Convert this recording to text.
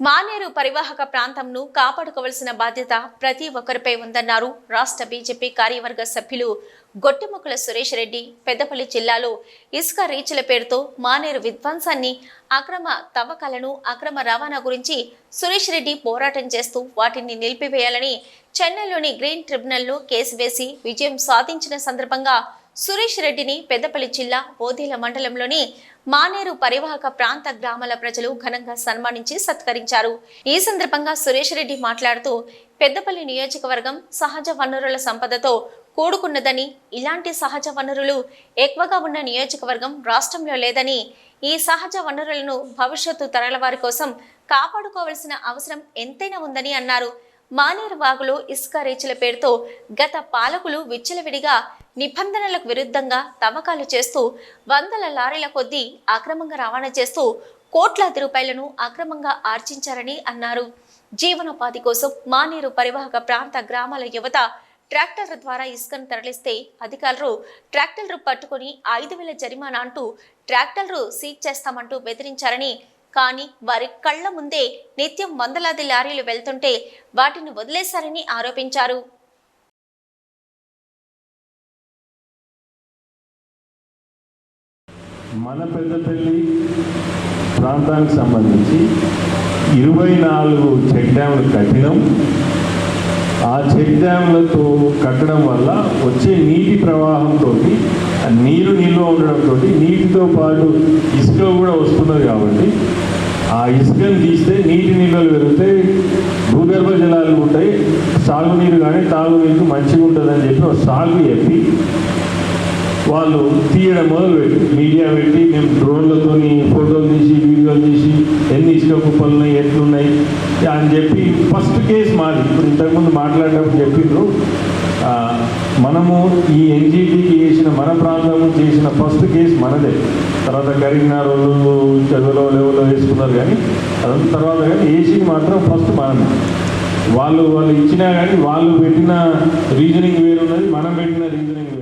మానేరు పరివాహక ప్రాంతంను కాపాడుకోవలసిన బాధ్యత ప్రతి ఒక్కరిపై ఉందన్నారు రాష్ట్ర బీజేపీ కార్యవర్గ సభ్యులు గొట్టిముక్కల సురేష్ రెడ్డి. పెద్దపల్లి జిల్లాలో ఇసుక రీచ్ల పేరుతో మానేరు విధ్వంసాన్ని అక్రమ తవ్వకాలను అక్రమ రవాణా గురించి సురేష్ రెడ్డి పోరాటం చేస్తూ వాటిని నిలిపివేయాలని చెన్నైలోని గ్రీన్ ట్రిబ్యునల్లో కేసు వేసి విజయం సాధించిన సందర్భంగా సురేష్ రెడ్డిని పెద్దపల్లి జిల్లా ఓదేల మండలంలోని మానేరు పరివాహక ప్రాంత గ్రామాల ప్రజలు ఘనంగా సన్మానించి సత్కరించారు. ఈ సందర్భంగా సురేష్ రెడ్డి మాట్లాడుతూ పెద్దపల్లి నియోజకవర్గం సహజ వనరుల సంపదతో కూడుకున్నదని ఇలాంటి సహజ వనరులు ఎక్కువగా ఉన్న నియోజకవర్గం రాష్ట్రంలో లేదని ఈ సహజ వనరులను భవిష్యత్తు తరాల వారి కోసం కాపాడుకోవాల్సిన అవసరం ఎంతైనా ఉందని అన్నారు. మానేరు వాగులో ఇసుక రీచుల పేరుతో గత పాలకులు విచ్చలవిడిగా నిబంధనలకు విరుద్ధంగా తవ్వకాలు చేస్తూ వందల లారీల కొద్దీ అక్రమంగా రవాణా చేస్తూ కోట్లాది రూపాయలను అక్రమంగా ఆర్జించారని అన్నారు. జీవనోపాధి కోసం మానేరు పరివాహక ప్రాంత గ్రామాల యువత ట్రాక్టర్ల ద్వారా ఇసుకను తరలిస్తే అధికారులు ట్రాక్టర్లు పట్టుకొని ఐదు వేల జరిమానా అంటూ ట్రాక్టర్లు సీజ్ చేస్తామంటూ బెదిరించారని కానీ వారి కళ్ళ ముందే నిత్యం వందలాది లారీలు వెళ్తుంటే వాటిని వదిలేశారని ఆరోపించారు. మన పెద్దపల్లి ప్రాంతానికి సంబంధించి ఇరవై నాలుగు చెక్ డ్యాములు కట్టినాం ఆ చెక్ డ్యాములతో కట్టడం వల్ల వచ్చే నీటి ప్రవాహంతో నీరు నిల్వ ఉండడంతో నీటితో పాటు ఇసుక కూడా వస్తున్నది కాబట్టి ఆ ఇసుకను తీస్తే నీటి నిల్వలు పెరిగితే భూగర్భ జలాలు ఉంటాయి. సాగునీరు కానీ తాగునీరు మంచిగా ఉంటుందని చెప్పి ఒక సాగు చెప్పి వాళ్ళు తీయడం మొదలు పెట్టి మీడియా పెట్టి మేము డ్రోన్లతో ఫోటోలు తీసి వీడియోలు తీసి ఎన్ని ఇసుక కుప్పలు ఉన్నాయి ఎట్లున్నాయి అని చెప్పి ఫస్ట్ కేసు మాది. ఇప్పుడు ఇంతకుముందు మాట్లాడేటప్పుడు చెప్పిండ్రు. మనము ఈ ఎన్జీటీకి చేసిన మన ప్రాంతం చేసిన ఫస్ట్ కేసు మనదే. తర్వాత కరీంనగర్ వాళ్ళు చదువులో లెవెల్లో వేసుకున్నారు కానీ అదంతా తర్వాత కానీ ఏసీ మాత్రం ఫస్ట్ మనమే. వాళ్ళు వాళ్ళు ఇచ్చినా కానీ వాళ్ళు పెట్టిన రీజనింగ్ వేరున్నది మనం పెట్టిన రీజనింగ్